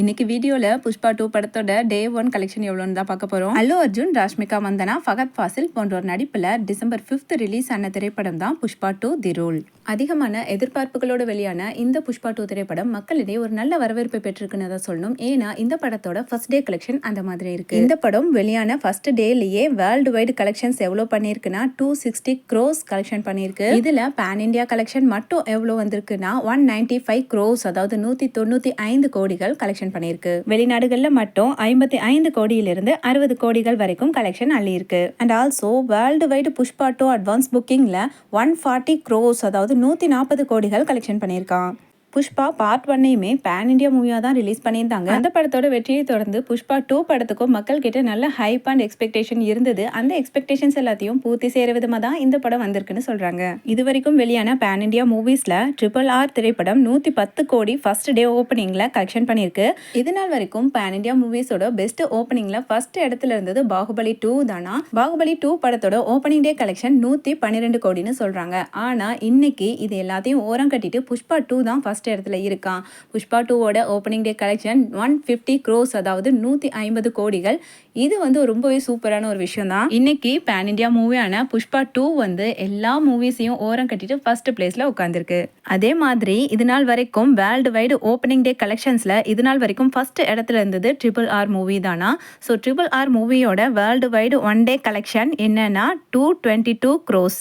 இன்னைக்கு வீடியோல புஷ்பா டூ படத்தோட டே ஒன் கலெக்ஷன் எவ்வளோன்னு தான் பார்க்க போறோம். அல்லு அர்ஜுன் ராஷ்மிகா மந்தனா ஃபகத் ஃபாசில் போன்றோர் நடிப்புல டிசம்பர் ஃபிஃப்த் ரிலீஸ் ஆன திரைப்படம் தான் புஷ்பா டூ தி ரோல். அதிகமான எதிர்பார்ப்புகளோடு வெளியான இந்த புஷ்பா டூ திரைப்படம் மக்களிடையே ஒரு நல்ல வரவேற்பை பெற்றிருக்குன்னு தான் சொல்லணும். ஏன்னா இந்த படத்தோட ஃபர்ஸ்ட் டே கலெக்ஷன் அந்த மாதிரி இருக்கு. இந்த படம் வெளியான ஃபர்ஸ்ட் டேலயே வேர்ல்டு வைடு கலெக்ஷன்ஸ் எவ்வளோ பண்ணியிருக்குன்னா டூ சிக்ஸ்டி க்ரோஸ் கலெக்ஷன் பண்ணியிருக்கு. இதுல பேன் இந்தியா கலெக்ஷன் மட்டும் எவ்வளோ வந்திருக்குன்னா ஒன் நைன்டி ஃபைவ் க்ரோஸ் அதாவது நூத்தி தொண்ணூத்தி ஐந்து கோடிகள் கலெக்ஷன் பண்ணியிருக்கு. வெளிநாடுகள்ல மட்டும் ஐம்பத்தி ஐந்து கோடியிலிருந்து அறுபது கோடிகள் வரைக்கும் collection அள்ளியிருக்கு. And also world wide Pushpa two advance புக்கிங்ல one forty cross அதாவது நூற்றி நாற்பது கோடிகள் கலெக்ஷன் பண்ணியிருக்கான். புஷ்பா பார்ட் ஒன்னையுமே பேன் இண்டியா மூவியாக தான் ரிலீஸ் பண்ணியிருந்தாங்க. அந்த படத்தோட வெற்றியை தொடர்ந்து புஷ்பா டூ படத்துக்கும் மக்கள் கிட்ட நல்ல ஹைப் அண்ட் எக்ஸ்பெக்டேஷன் இருந்தது. அந்த எக்ஸ்பெக்டேஷன்ஸ் எல்லாத்தையும் பூர்த்தி செய்கிற விதமாக தான் இந்த படம் வந்திருக்குன்னு சொல்கிறாங்க இது வரைக்கும் வெளியான பேன் இண்டியா மூவிஸில் ட்ரிபிள் ஆர் திரைப்படம் நூற்றி பத்து கோடி ஃபர்ஸ்ட் டே ஓப்பனிங்கில் கலெக்ஷன் பண்ணியிருக்கு. இது நாள் வரைக்கும் பேன் இண்டியா மூவிஸோட பெஸ்ட் ஓப்பனிங்கில் ஃபர்ஸ்ட் இடத்துல இருந்தது பாகுபலி டூ தானா? பாகுபலி டூ படத்தோட ஓப்பனிங் டே கலெக்ஷன் நூற்றி பன்னிரெண்டு கோடின்னு சொல்கிறாங்க ஆனால் இன்னைக்கு இது எல்லாத்தையும் ஓரம் கட்டிட்டு புஷ்பா டூ தான் ஃபர்ஸ்ட் ஃபஸ்ட் இடத்துல இருக்கான். புஷ்பா டூவோட opening day collection one fifty gross அதாவது நூற்றி ஐம்பது கோடிகள். இது வந்து ரொம்பவே சூப்பரான ஒரு விஷயம் தான் இன்னைக்கு பேன் இண்டியா மூவியான புஷ்பா டூ வந்து எல்லா மூவிஸையும் ஓரம் கட்டிட்டு ஃபர்ஸ்ட் பிளேஸில் உட்காந்துருக்கு அதே மாதிரி இது நாள் வரைக்கும் வேர்ல்டு வைடு ஓப்பனிங் டே கலெக்ஷன்ஸில் இது நாள் வரைக்கும் ஃபர்ஸ்ட் இடத்துல இருந்தது ட்ரிபிள் ஆர் மூவி தானா? ஸோ ட்ரிபிள் ஆர் மூவியோட world wide one day collection என்னன்னா டூ டுவெண்ட்டி டூ க்ரோஸ்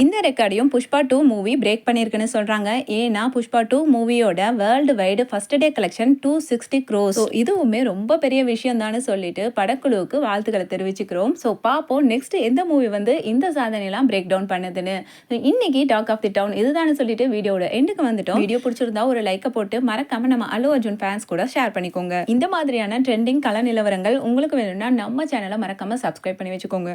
இந்த ரெக்கார்டையும் புஷ்பா டூ மூவி பிரேக் பண்ணியிருக்குன்னு சொல்கிறாங்க ஏன்னா புஷ்பா டூ மூவியோட world wide first day collection two sixty gross இதுவுமே ரொம்ப பெரிய விஷயம் தான் சொல்லிட்டு படக்குழுவுக்கு வாழ்த்துக்களை தெரிவிச்சுக்கிறோம். ஸோ பார்ப்போம் நெக்ஸ்ட் எந்த மூவி வந்து இந்த சாதனையெல்லாம் பிரேக் டவுன் பண்ணுதுன்னு. இன்னைக்கு டாக் ஆஃப் தி டவுன் இதுதானு சொல்லிட்டு வீடியோட எண்டுக்கு வந்துட்டோம். வீடியோ பிடிச்சிருந்தா ஒரு லைக்கை போட்டு மறக்காம நம்ம அலு அர்ஜுன் ஃபேன்ஸ் கூட ஷேர் பண்ணிக்கோங்க. இந்த மாதிரியான ட்ரெண்டிங் கல நிலவரங்கள் உங்களுக்கு வேணும்னா நம்ம சேனலை மறக்காம சப்ஸ்கிரைப் பண்ணி வச்சுக்கோங்க.